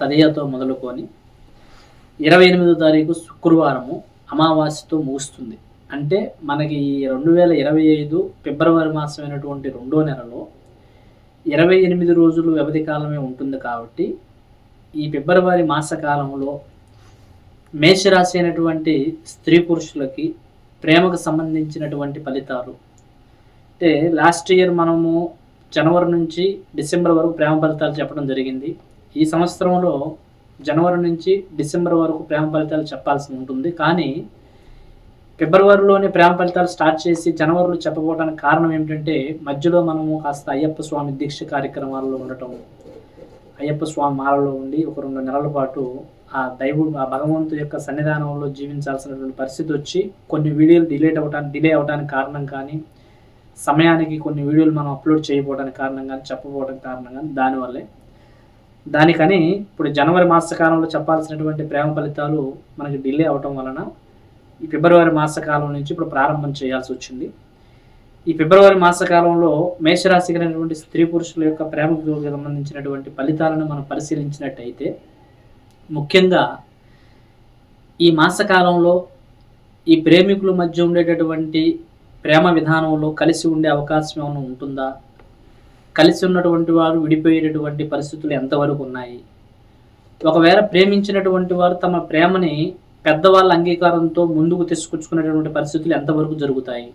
తదియతో మొదలుకొని ఇరవై ఎనిమిదో తారీఖు శుక్రవారము అమావాస్యతో ముగుస్తుంది. అంటే మనకి ఈ రెండు వేల ఇరవై ఐదు ఫిబ్రవరి మాసమైనటువంటి రెండో నెలలో ఇరవై ఎనిమిది రోజులు వ్యవధి కాలమే ఉంటుంది కాబట్టి ఈ ఫిబ్రవరి మాసకాలంలో మేషరాశి అయినటువంటి స్త్రీ పురుషులకి ప్రేమకు సంబంధించినటువంటి ఫలితాలు. అంటే లాస్ట్ ఇయర్ మనము జనవరి నుంచి డిసెంబర్ వరకు ప్రేమ ఫలితాలు చెప్పడం జరిగింది. ఈ సంవత్సరంలో జనవరి నుంచి డిసెంబర్ వరకు ప్రేమ ఫలితాలు చెప్పాల్సి ఉంటుంది. కానీ ఫిబ్రవరిలోనే ప్రేమ ఫలితాలు స్టార్ట్ చేసి జనవరిలో చెప్పకపోవడానికి కారణం ఏమిటంటే మధ్యలో మనము కాస్త అయ్యప్ప స్వామి దీక్ష కార్యక్రమాల్లో ఉండటం. అయ్యప్ప స్వామి మాలలో ఉండి ఒక రెండు నెలల పాటు ఆ దైవుడు ఆ భగవంతు యొక్క సన్నిధానంలో జీవించాల్సినటువంటి పరిస్థితి వచ్చి కొన్ని వీడియోలు డిలేట్ అవ్వడానికి డిలే అవ్వడానికి కారణం కానీ సమయానికి కొన్ని వీడియోలు మనం అప్లోడ్ చేయకపోవడానికి కారణం కానీ చెప్పకపోవడానికి కారణం కానీ దానివల్లే దానికని ఇప్పుడు జనవరి మాస కాలంలో చెప్పాల్సినటువంటి ప్రేమ ఫలితాలు మనకి డిలే అవటం వలన ఈ ఫిబ్రవరి మాసకాలం నుంచి ఇప్పుడు ప్రారంభం చేయాల్సి వచ్చింది. ఈ ఫిబ్రవరి మాసకాలంలో మేషరాశి కలిగినటువంటి స్త్రీ పురుషుల యొక్క ప్రేమకు సంబంధించినటువంటి ఫలితాలను మనం పరిశీలించినట్టయితే ముఖ్యంగా ఈ మాసకాలంలో ఈ ప్రేమికుల మధ్య ఉండేటటువంటి ప్రేమ విధానంలో కలిసి ఉండే అవకాశం ఏమైనా ఉంటుందా? కలిసి ఉన్నటువంటి వారు విడిపోయేటటువంటి పరిస్థితులు ఎంతవరకు ఉన్నాయి? ఒకవేళ ప్రేమించినటువంటి వారు తమ ప్రేమని పెద్దవాళ్ళ అంగీకారంతో ముందుకు తీసుకొచ్చుకునేటటువంటి పరిస్థితులు ఎంతవరకు జరుగుతాయి?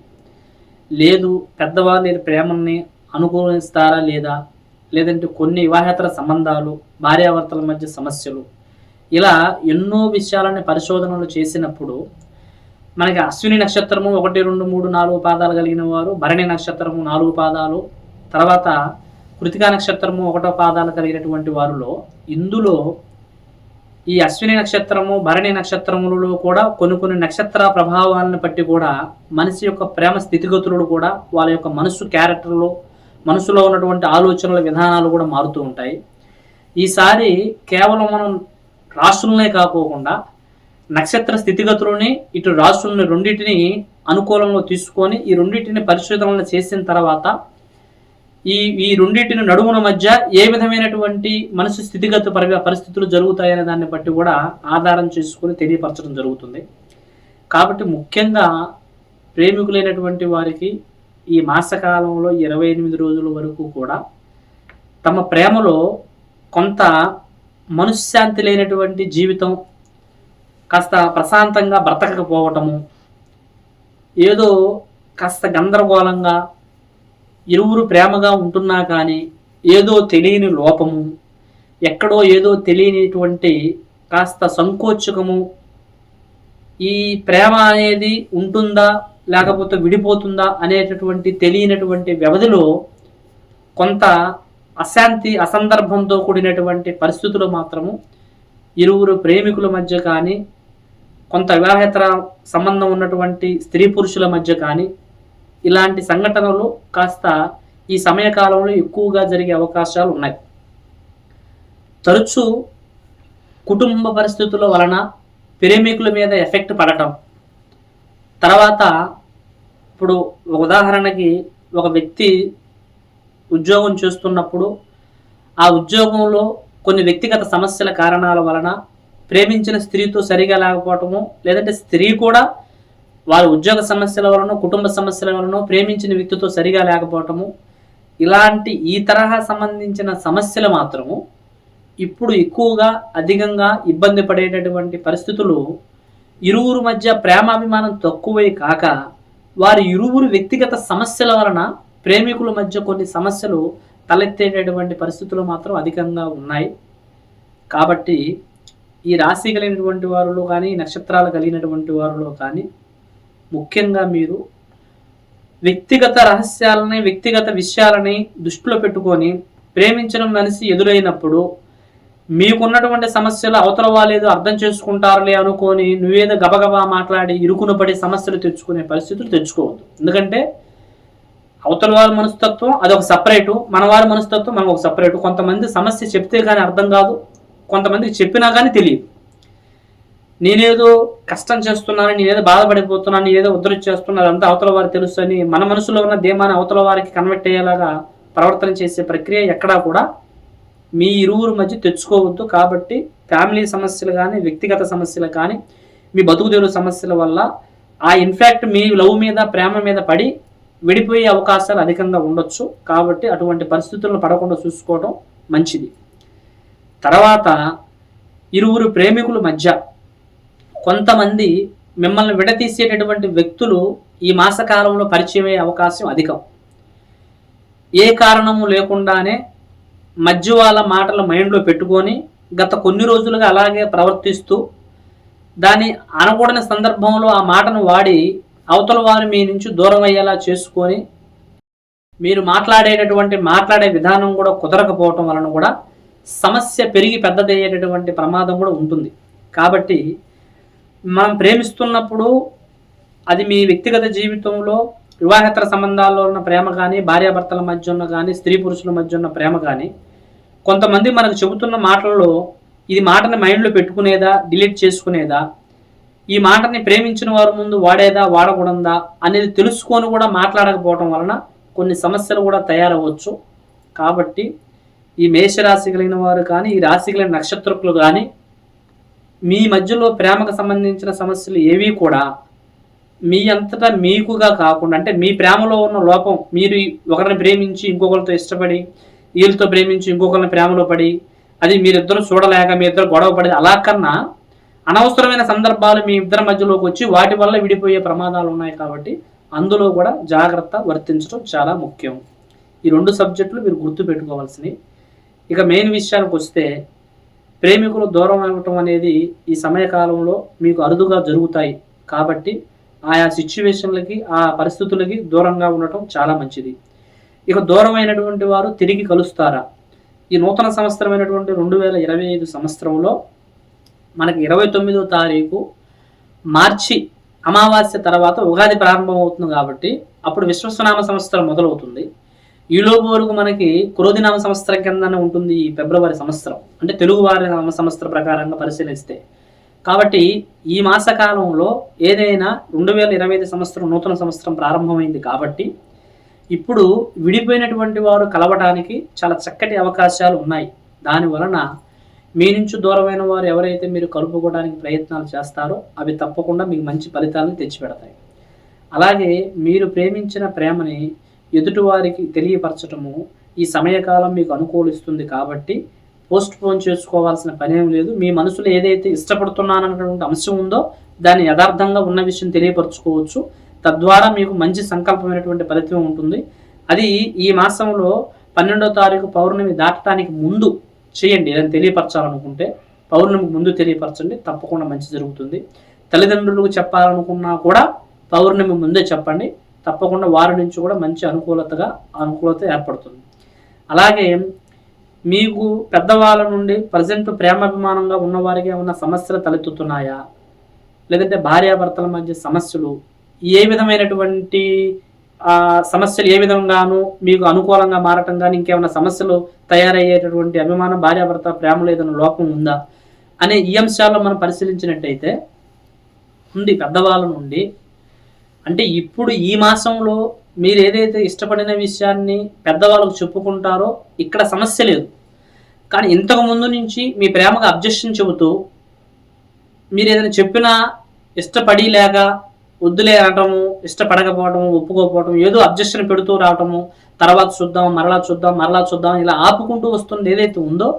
లేదు పెద్దవాళ్ళు ఈ ప్రేమని అనుకూలిస్తారా లేదా? లేదంటే కొన్ని వివాహేతర సంబంధాలు భార్యాభర్తల మధ్య సమస్యలు. ఇలా ఎన్నో విషయాలని పరిశోధనలు చేసినప్పుడు మనకి అశ్విని నక్షత్రము ఒకటి రెండు మూడు నాలుగు పాదాలు కలిగిన వారు భరణి నక్షత్రము నాలుగు పాదాలు తర్వాత కృతికా నక్షత్రము ఒకటో పాదాలు కలిగినటువంటి వారిలో ఇందులో ఈ అశ్విని నక్షత్రము భరణి నక్షత్రములలో కూడా కొన్ని కొన్ని నక్షత్ర ప్రభావాలను బట్టి కూడా మనిషి యొక్క ప్రేమ స్థితిగతులు కూడా వాళ్ళ యొక్క మనసు క్యారెక్టర్లు మనసులో ఉన్నటువంటి ఆలోచనల విధానాలు కూడా మారుతూ ఉంటాయి. ఈసారి కేవలం మనం రాష్ట్రులనే కాకోకుండా నక్షత్ర స్థితిగతులని ఇటు రాసుల్ని రెండింటిని అనుకూలంలో తీసుకొని ఈ రెండింటిని పరిశోధనలు చేసిన తర్వాత ఈ ఈ రెండింటిని నడుముల మధ్య ఏ విధమైనటువంటి మనసు స్థితిగత పరి పరిస్థితులు జరుగుతాయనే దాన్ని బట్టి కూడా ఆధారం చేసుకొని తెలియపరచడం జరుగుతుంది. కాబట్టి ముఖ్యంగా ప్రేమికులైనటువంటి వారికి ఈ మాసకాలంలో ఇరవై ఎనిమిది రోజుల వరకు కూడా తమ ప్రేమలో కొంత మనశ్శాంతి లేనటువంటి జీవితం కాస్త ప్రశాంతంగా బ్రతకకపోవటము ఏదో కాస్త గందరగోళంగా ఇరువురు ప్రేమగా ఉంటున్నా కానీ ఏదో తెలియని లోపము ఎక్కడో ఏదో తెలియనిటువంటి కాస్త సంకోచకము. ఈ ప్రేమ అనేది ఉంటుందా లేకపోతే విడిపోతుందా అనేటటువంటి తెలియనటువంటి వ్యవధిలో కొంత అశాంతి అసందర్భంతో కూడినటువంటి పరిస్థితులు మాత్రము ఇరువురు ప్రేమికుల మధ్య కానీ కొంత వివాహేతర సంబంధం ఉన్నటువంటి స్త్రీ పురుషుల మధ్య కానీ ఇలాంటి సంఘటనలు కాస్త ఈ సమయకాలంలో ఎక్కువగా జరిగే అవకాశాలు ఉన్నాయి. తరచూ కుటుంబ పరిస్థితుల వలన ప్రేమికుల మీద ఎఫెక్ట్ పడటం. తర్వాత ఇప్పుడు ఒక ఉదాహరణకి ఒక వ్యక్తి ఉద్యోగం చేస్తున్నప్పుడు ఆ ఉద్యోగంలో కొన్ని వ్యక్తిగత సమస్యల కారణాల వలన ప్రేమించిన స్త్రీతో సరిగా లేకపోవటము లేదంటే స్త్రీ కూడా వారి ఉద్యోగ సమస్యల వలన కుటుంబ సమస్యల వలన ప్రేమించిన వ్యక్తితో సరిగా లేకపోవటము ఇలాంటి ఈ తరహా సంబంధించిన సమస్యలు మాత్రము ఇప్పుడు ఎక్కువగా అధికంగా ఇబ్బంది పడేటటువంటి పరిస్థితులు ఇరువురు మధ్య ప్రేమాభిమానం తక్కువే కాక వారి ఇరువురు వ్యక్తిగత సమస్యల వలన ప్రేమికుల మధ్య కొన్ని సమస్యలు తలెత్తేటటువంటి పరిస్థితులు మాత్రం అధికంగా ఉన్నాయి. కాబట్టి ఈ రాశి కలిగినటువంటి వారిలో కానీ నక్షత్రాలు కలిగినటువంటి వారిలో కానీ ముఖ్యంగా మీరు వ్యక్తిగత రహస్యాలని వ్యక్తిగత విషయాలని దృష్టిలో పెట్టుకొని ప్రేమించడం మనిషి ఎదురైనప్పుడు మీకున్నటువంటి సమస్యలు అవతల వాళ్ళు ఏదో అర్థం చేసుకుంటారులే అనుకొని నువ్వేదో గబగబా మాట్లాడి ఇరుకున పడి సమస్యలు తెచ్చుకునే పరిస్థితులు తెచ్చుకోవద్దు. ఎందుకంటే అవతల వారి మనస్తత్వం అదొక సపరేటు మన వారి మనస్తత్వం మనకు ఒక సపరేటు. కొంతమంది సమస్య చెప్తే కానీ అర్థం కాదు కొంతమందికి చెప్పినా కానీ తెలియదు. నేనేదో కష్టం చేస్తున్నాను నేనేదో బాధపడిపోతున్నాను నేనేదో ఉద్ధరి చేస్తున్నాను అదంతా అవతల వారికి తెలుసు అని మన మనసులో ఉన్న ధీమాన్ని అవతల వారికి కన్వర్ట్ అయ్యేలాగా ప్రవర్తన చేసే ప్రక్రియ ఎక్కడా కూడా మీ ఇరువురు మధ్య తెచ్చుకోవద్దు. కాబట్టి ఫ్యామిలీ సమస్యలు కానీ వ్యక్తిగత సమస్యలు కానీ మీ బతుకుదేరు సమస్యల వల్ల ఆ ఇన్ఫ్యాక్ట్ మీ లవ్ మీద ప్రేమ మీద పడి విడిపోయే అవకాశాలు అధికంగా ఉండొచ్చు. కాబట్టి అటువంటి పరిస్థితులను పడకుండా చూసుకోవడం మంచిది. తర్వాత ఇరువురు ప్రేమికుల మధ్య కొంతమంది మిమ్మల్ని విడతీసేటటువంటి వ్యక్తులు ఈ మాసకాలంలో పరిచయం అయ్యే అవకాశం అధికం. ఏ కారణము లేకుండానే మధ్య వాళ్ళ మాటలు మైండ్లో పెట్టుకొని గత కొన్ని రోజులుగా అలాగే ప్రవర్తిస్తూ దాన్ని అనకూడని సందర్భంలో ఆ మాటను వాడి అవతల వారు మీ నుంచి దూరం అయ్యేలా చేసుకొని మీరు మాట్లాడేటటువంటి మాట్లాడే విధానం కూడా కుదరకపోవటం వలన కూడా సమస్య పెరిగి పెద్దదయ్యేటటువంటి ప్రమాదం కూడా ఉంటుంది. కాబట్టి మనం ప్రేమిస్తున్నప్పుడు అది మీ వ్యక్తిగత జీవితంలో వివాహేతర సంబంధాల్లో ఉన్న ప్రేమ కానీ భార్యాభర్తల మధ్య ఉన్న కానీ స్త్రీ పురుషుల మధ్య ఉన్న ప్రేమ కానీ కొంతమంది మనకు చెబుతున్న మాటలలో ఇది మాటని మైండ్లో పెట్టుకునేదా డిలీట్ చేసుకునేదా ఈ మాటని ప్రేమించిన వారి ముందు వాడేదా వాడకూడదా అనేది తెలుసుకొని కూడా మాట్లాడకపోవడం వలన కొన్ని సమస్యలు కూడా తయారవచ్చు కాబట్టి ఈ మేషరాశి కలిగిన వారు కానీ ఈ రాశి కలిగిన నక్షత్రకులు కానీ మీ మధ్యలో ప్రేమకు సంబంధించిన సమస్యలు ఏవి కూడా మీ అంతటా మీకుగా కాకుండా అంటే మీ ప్రేమలో ఉన్న లోపం మీరు ఒకరిని ప్రేమించి ఇంకొకరితో ఇష్టపడి వీళ్ళతో ప్రేమించి ఇంకొకరిని ప్రేమలో పడి అది మీరిద్దరు చూడలేక మీ ఇద్దరు గొడవ పడి అలా కన్నా అనవసరమైన సందర్భాలు మీ ఇద్దరి మధ్యలోకి వచ్చి వాటి వల్ల విడిపోయే ప్రమాదాలు ఉన్నాయి కాబట్టి అందులో కూడా జాగ్రత్త వర్తించడం చాలా ముఖ్యం. ఈ రెండు సబ్జెక్టులు మీరు గుర్తు పెట్టుకోవాల్సినవి ఇక మెయిన్ విషయానికి వస్తే ప్రేమికులు దూరం అవ్వటం అనేది ఈ సమయకాలంలో మీకు అరుదుగా జరుగుతాయి. కాబట్టి ఆయా సిచ్యువేషన్లకి ఆ పరిస్థితులకి దూరంగా ఉండటం చాలా మంచిది. ఇక దూరమైనటువంటి వారు తిరిగి కలుస్తారా? ఈ నూతన సంవత్సరమైనటువంటి రెండు వేల ఇరవై ఐదు సంవత్సరంలో మనకి ఇరవై తొమ్మిదో తారీఖు మార్చి అమావాస్య తర్వాత ఉగాది ప్రారంభం అవుతుంది కాబట్టి అప్పుడు విశ్వస్వనామ సంవత్సరం మొదలవుతుంది. ఈలోపు వరకు మనకి క్రోధినామ సంవత్సరం కిందనే ఉంటుంది ఈ ఫిబ్రవరి సంవత్సరం. అంటే తెలుగు వారి నామ సంవత్సర ప్రకారంగా పరిశీలిస్తే. కాబట్టి ఈ మాసకాలంలో ఏదైనా రెండు వేల ఇరవై ఐదు సంవత్సరం నూతన సంవత్సరం ప్రారంభమైంది కాబట్టి ఇప్పుడు విడిపోయినటువంటి వారు కలవడానికి చాలా చక్కటి అవకాశాలు ఉన్నాయి. దాని వలన మీ నుంచి దూరమైన వారు ఎవరైతే మీరు కలుపుకోవడానికి ప్రయత్నాలు చేస్తారో అవి తప్పకుండా మీకు మంచి ఫలితాలను తెచ్చిపెడతాయి. అలాగే మీరు ప్రేమించిన ప్రేమని ఎదుటివారికి తెలియపరచటము ఈ సమయకాలం మీకు అనుకూలిస్తుంది కాబట్టి పోస్ట్ పోన్ చేసుకోవాల్సిన పనేం లేదు. మీ మనసులో ఏదైతే ఇష్టపడుతున్నానన్నటువంటి అంశం ఉందో దాన్ని యథార్థంగా ఉన్న విషయం తెలియపరచుకోవచ్చు. తద్వారా మీకు మంచి సంకల్పమైనటువంటి ఫలితం ఉంటుంది. అది ఈ మాసంలో పన్నెండో తారీఖు పౌర్ణమి దాటడానికి ముందు చేయండి. ఏదైనా తెలియపరచాలనుకుంటే పౌర్ణమికి ముందు తెలియపరచండి. తప్పకుండా మంచి జరుగుతుంది. తల్లిదండ్రులకు చెప్పాలనుకున్నా కూడా పౌర్ణమి ముందే చెప్పండి. తప్పకుండా వారి నుంచి కూడా మంచి అనుకూలతగా అనుకూలత ఏర్పడుతుంది. అలాగే మీకు పెద్దవాళ్ళ నుండి ప్రజెంట్ ప్రేమాభిమానంగా ఉన్నవారికి ఏమైనా సమస్యలు తలెత్తుతున్నాయా? లేదంటే భార్యాభర్తల మధ్య సమస్యలు ఏ విధమైనటువంటి సమస్యలు ఏ విధంగానూ మీకు అనుకూలంగా మారటం కానీ ఇంకేమైనా సమస్యలు తయారయ్యేటటువంటి అభిమానం భార్యాభర్త ప్రేమలో ఏదైనా లోపం ఉందా? అనే ఈ అంశాల్లో మనం పరిశీలించినట్టయితే ఉంది పెద్దవాళ్ళ నుండి అంటే ఇప్పుడు ఈ మాసంలో మీరు ఏదైతే ఇష్టపడిన విషయాన్ని పెద్దవాళ్ళకు చెప్పుకుంటారో ఇక్కడ సమస్య లేదు. కానీ ఇంతకు ముందు నుంచి మీ ప్రేమకు అబ్జెక్షన్ చెబుతూ మీరు ఏదైనా చెప్పినా ఇష్టపడి లేక వద్దులే అనటము ఇష్టపడకపోవటము ఒప్పుకోకపోవటం ఏదో అబ్జెక్షన్ పెడుతూ రావటము తర్వాత చూద్దాం మరలా చూద్దాం మరలా చూద్దాం ఇలా ఆపుకుంటూ వస్తుంది ఏదైతే ఉందో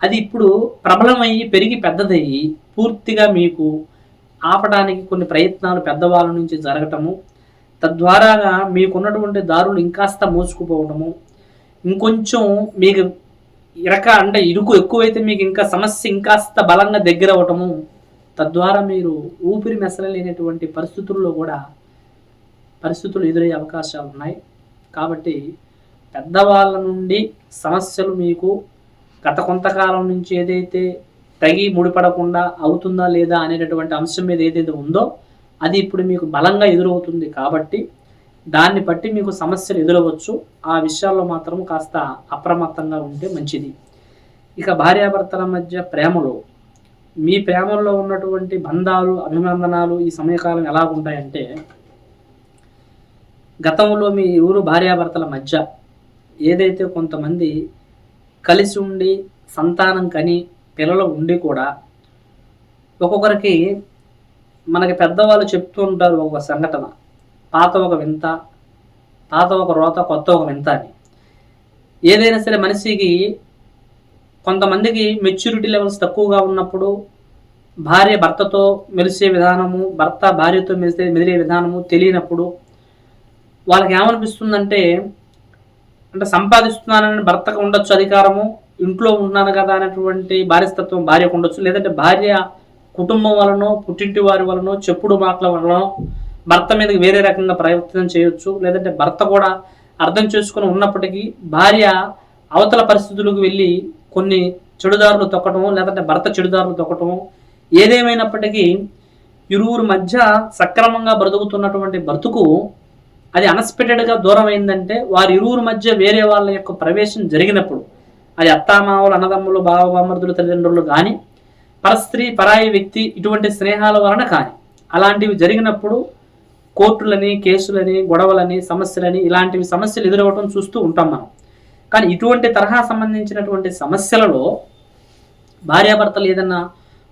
అది ఇప్పుడు ప్రబలమయ్యి పెరిగి పెద్దదయ్యి పూర్తిగా మీకు ఆపడానికి కొన్ని ప్రయత్నాలు పెద్దవాళ్ళ నుంచి జరగటము తద్వారాగా మీకున్నటువంటి దారులు ఇంకాస్త మోసుకుపోవటము ఇంకొంచెం మీకు ఇరక అంటే ఇరుకు ఎక్కువైతే మీకు ఇంకా సమస్య ఇంకాస్త బలంగా దగ్గర అవటము తద్వారా మీరు ఊపిరి మెసలలేనటువంటి పరిస్థితుల్లో కూడా పరిస్థితులు ఎదురయ్యే అవకాశాలు ఉన్నాయి. కాబట్టి పెద్దవాళ్ళ నుండి సమస్యలు మీకు గత కొంతకాలం నుంచి ఏదైతే తగి ముడిపడకుండా అవుతుందా లేదా అనేటటువంటి అంశం మీద ఏదైతే ఉందో అది ఇప్పుడు మీకు బలంగా ఎదురవుతుంది కాబట్టి దాన్ని బట్టి మీకు సమస్యలు ఎదురవచ్చు. ఆ విషయాల్లో మాత్రం కాస్త అప్రమత్తంగా ఉంటే మంచిది. ఇక భార్యాభర్తల మధ్య ప్రేమలో. మీ ప్రేమల్లో ఉన్నటువంటి బంధాలు అభినందనాలు ఈ సమయకాలం ఎలా ఉంటాయంటే గతంలో మీ ఊరు భార్యాభర్తల మధ్య ఏదైతే కొంతమంది కలిసి ఉండి సంతానం కని నెలలో ఉండి కూడా ఒక్కొక్కరికి మనకి పెద్దవాళ్ళు చెప్తూ ఉంటారు ఒక సంఘటన. పాత ఒక వింత పాత ఒక రోత కొత్త ఒక వింత అని. ఏదైనా సరే మనిషికి కొంతమందికి మెచ్యూరిటీ లెవెల్స్ తక్కువగా ఉన్నప్పుడు భార్య భర్తతో మెలిసే విధానము భర్త భార్యతో మెలిసే మెదిలే విధానము తెలియనప్పుడు వాళ్ళకి ఏమనిపిస్తుందంటే అంటే సంపాదిస్తున్నానని భర్తకు ఉండొచ్చు అధికారము ఇంట్లో ఉన్నాను కదా అనేటువంటి భార్యస్తత్వం భార్యకు ఉండొచ్చు. లేదంటే భార్య కుటుంబం వలనో పుట్టింటి వారి వలనో చెప్పుడు మాటల వలనో భర్త మీదకి వేరే రకంగా ప్రయత్నం చేయొచ్చు. లేదంటే భర్త కూడా అర్థం చేసుకుని ఉన్నప్పటికీ భార్య అవతల పరిస్థితులకు వెళ్ళి కొన్ని చెడుదారులు తొక్కటము లేదంటే భర్త చెడుదారులు తొక్కటము ఏదేమైనప్పటికీ ఇరువురు మధ్య సక్రమంగా బ్రతుకుతున్నటువంటి బ్రతుకు అది అన్ఎక్స్పెక్టెడ్గా దూరం అయిందంటే వారి ఇరువురు మధ్య వేరే వాళ్ళ యొక్క ప్రవేశం జరిగినప్పుడు అది అత్తామావులు అన్నదమ్ములు బావబామర్దులు తల్లిదండ్రులు కానీ పరస్త్రీ పరాయి వ్యక్తి ఇటువంటి స్నేహాల వలన కానీ అలాంటివి జరిగినప్పుడు కోర్టులని కేసులని గొడవలని సమస్యలని ఇలాంటివి సమస్యలు ఎదురవ్వటం చూస్తూ ఉంటాం మనం. కానీ ఇటువంటి తరహా సంబంధించినటువంటి సమస్యలలో భార్యాభర్తలు ఏదన్నా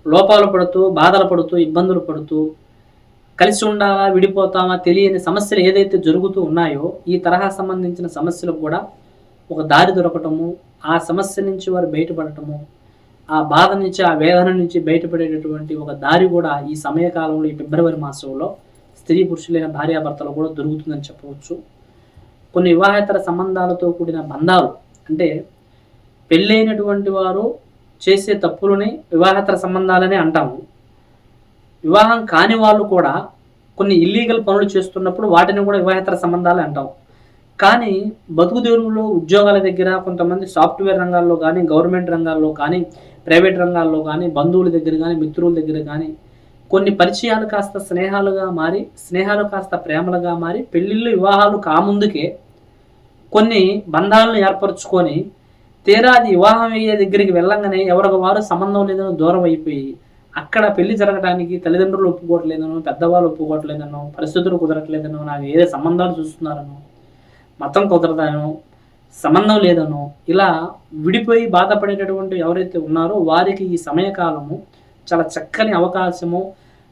లోపాలు పడుతూ బాధలు పడుతూ ఇబ్బందులు పడుతూ కలిసి ఉండాలా విడిపోతామా తెలియని సమస్యలు ఏదైతే జరుగుతూ ఉన్నాయో ఈ తరహా సంబంధించిన సమస్యలకు కూడా ఒక దారి దొరకటము ఆ సమస్య నుంచి వారు బయటపడటము ఆ బాధ నుంచి ఆ వేదన నుంచి బయటపడేటటువంటి ఒక దారి కూడా ఈ సమయకాలంలో ఈ ఫిబ్రవరి మాసంలో స్త్రీ పురుషులైన భార్యాభర్తలు కూడా దొరుకుతుందని చెప్పవచ్చు. కొన్ని వివాహేతర సంబంధాలతో కూడిన బంధాలు అంటే పెళ్ళైనటువంటి వారు చేసే తప్పులని వివాహేతర సంబంధాలని అంటాము. వివాహం కాని వాళ్ళు కూడా కొన్ని ఇల్లీగల్ పనులు చేస్తున్నప్పుడు వాటిని కూడా వివాహేతర సంబంధాలు అంటాం కానీ బతుకు దూరంలో ఉద్యోగాల దగ్గర కొంతమంది సాఫ్ట్వేర్ రంగాల్లో కానీ గవర్నమెంట్ రంగాల్లో కానీ ప్రైవేట్ రంగాల్లో కానీ బంధువుల దగ్గర కానీ మిత్రుల దగ్గర కానీ కొన్ని పరిచయాలు కాస్త స్నేహాలుగా మారి స్నేహాలు కాస్త ప్రేమలుగా మారి పెళ్ళిళ్ళు వివాహాలు కాముందుకే కొన్ని బంధాలను ఏర్పరచుకొని తీరాది వివాహం అయ్యే దగ్గరికి వెళ్ళంగానే ఎవరికి వారు సంబంధం లేదని దూరం అయిపోయి అక్కడ పెళ్ళి జరగడానికి తల్లిదండ్రులు ఒప్పుకోవట్లేదనో పెద్దవాళ్ళు ఒప్పుకోవట్లేదనో పరిస్థితులు కుదరట్లేదనో నాకు ఏదే సంబంధాలు చూస్తున్నారనో మతం కుదరదానో సంబంధం లేదనో ఇలా విడిపోయి బాధపడేటటువంటి ఎవరైతే ఉన్నారో వారికి ఈ సమయకాలము చాలా చక్కని అవకాశము.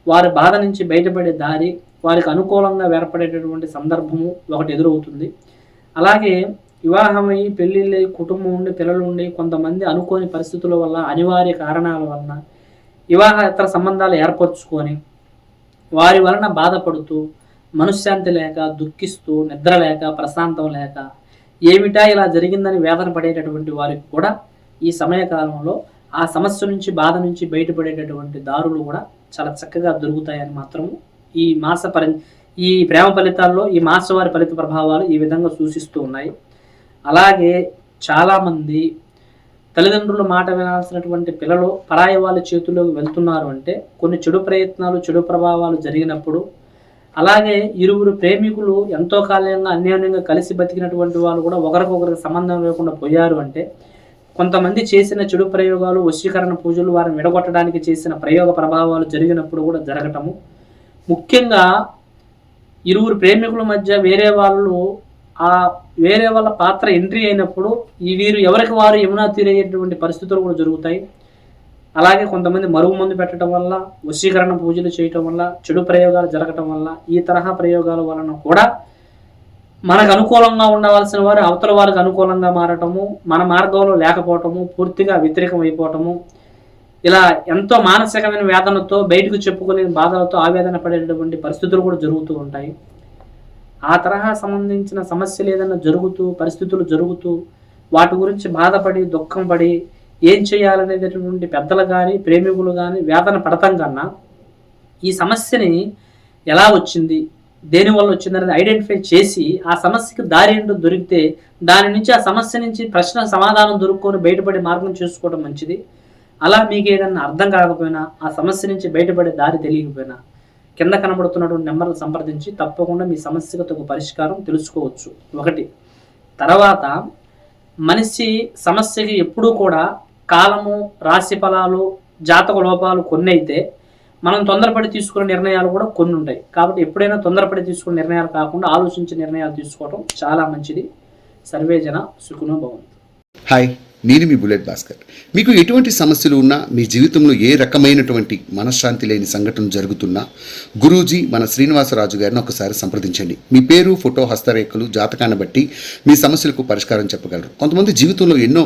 వారి బాధ నుంచి బయటపడే దారి వారికి అనుకూలంగా ఏర్పడేటటువంటి సందర్భము ఒకటి ఎదురవుతుంది. అలాగే వివాహమై పెళ్ళిళ్ళై కుటుంబం ఉండి పిల్లలు ఉండి కొంతమంది అనుకోని పరిస్థితుల వల్ల అనివార్య కారణాల వలన వివాహేతర సంబంధాలు ఏర్పరచుకొని వారి వలన బాధపడుతూ మనశ్శాంతి లేక దుఃఖిస్తూ నిద్ర లేక ప్రశాంతం లేక ఏమిటా ఇలా జరిగిందని వేదన పడేటటువంటి వారికి కూడా ఈ సమయకాలంలో ఆ సమస్య నుంచి బాధ నుంచి బయటపడేటటువంటి దారులు కూడా చాలా చక్కగా దొరుకుతాయని మాత్రం ఈ మాస పరి ఈ ప్రేమ ఫలితాల్లో ఈ మాసవారి ఫలిత ప్రభావాలు ఈ విధంగా సూచిస్తూ ఉన్నాయి. అలాగే చాలామంది తల్లిదండ్రుల మాట వినాల్సినటువంటి పిల్లలు పరాయి వాళ్ళ చేతుల్లోకి వెళ్తున్నారు అంటే కొన్ని చెడు ప్రయత్నాలు చెడు ప్రభావాలు జరిగినప్పుడు అలాగే ఇరువురు ప్రేమికులు ఎంతో కాలంగా అన్యోన్యంగా కలిసి బతికినటువంటి వాళ్ళు కూడా ఒకరికొకరికి సంబంధం లేకుండా పోయారు అంటే కొంతమంది చేసిన చెడు ప్రయోగాలు వశీకరణ పూజలు వారిని విడగొట్టడానికి చేసిన ప్రయోగ ప్రభావాలు జరిగినప్పుడు కూడా జరగటము. ముఖ్యంగా ఇరువురు ప్రేమికుల మధ్య వేరే వాళ్ళు ఆ వేరే వాళ్ళ పాత్ర ఎంట్రీ అయినప్పుడు ఈ వీరు ఎవరికి వారు యమునా తీరేటువంటి పరిస్థితులు కూడా జరుగుతాయి. అలాగే కొంతమంది మరుగు మందు పెట్టడం వల్ల వశీకరణ పూజలు చేయటం వల్ల చెడు ప్రయోగాలు జరగటం వల్ల ఈ తరహా ప్రయోగాల వలన కూడా మనకు అనుకూలంగా ఉండవలసిన వారు అవతల వారికి అనుకూలంగా మారటము మన మార్గంలో లేకపోవటము పూర్తిగా వ్యతిరేకం అయిపోవటము ఇలా ఎంతో మానసికమైన వేదనతో బయటకు చెప్పుకోలేని బాధలతో ఆవేదన పడేటటువంటి పరిస్థితులు కూడా జరుగుతూ ఉంటాయి. ఆ తరహా సంబంధించిన సమస్యలు ఏదైనా జరుగుతూ పరిస్థితులు జరుగుతూ వాటి గురించి బాధపడి దుఃఖం పడి ఏం చేయాలనేటటువంటి పెద్దలు కానీ ప్రేమికులు కానీ వేదన పడతాం కన్నా ఈ సమస్యని ఎలా వచ్చింది దేనివల్ల వచ్చిందనేది ఐడెంటిఫై చేసి ఆ సమస్యకి దారి ఏంటో దొరికితే దాని నుంచి ఆ సమస్య నుంచి ప్రశ్న సమాధానం దొరుకుకొని బయటపడే మార్గం చూసుకోవడం మంచిది. అలా మీకు ఏదైనా అర్థం కాకపోయినా ఆ సమస్య నుంచి బయటపడే దారి తెలియకపోయినా కింద కనబడుతున్నటువంటి నెంబర్లు సంప్రదించి తప్పకుండా మీ సమస్యకు తగు పరిష్కారం తెలుసుకోవచ్చు. ఒకటి. తర్వాత మనిషి సమస్యకి ఎప్పుడూ కూడా కాలము రాశి ఫలాలు జాతక లోపాలు కొన్ని అయితే మనం తొందరపడి తీసుకునే నిర్ణయాలు కూడా కొన్ని ఉంటాయి కాబట్టి ఎప్పుడైనా తొందరపడి తీసుకునే నిర్ణయాలు కాకుండా ఆలోచించే నిర్ణయాలు తీసుకోవడం చాలా మంచిది. సర్వేజన సుఖనో భవంతు. హాయ్ నేను మీ బుల్లెట్ భాస్కర్. మీకు ఎటువంటి సమస్యలు ఉన్నా మీ జీవితంలో ఏ రకమైనటువంటి మనశ్శాంతి లేని సంఘటన జరుగుతున్నా గురూజీ మన శ్రీనివాసరాజు గారిని ఒకసారి సంప్రదించండి. మీ పేరు ఫోటో హస్తరేఖలు జాతకాన్ని బట్టి మీ సమస్యలకు పరిష్కారం చెప్పగలరు. కొంతమంది జీవితంలో ఎన్నో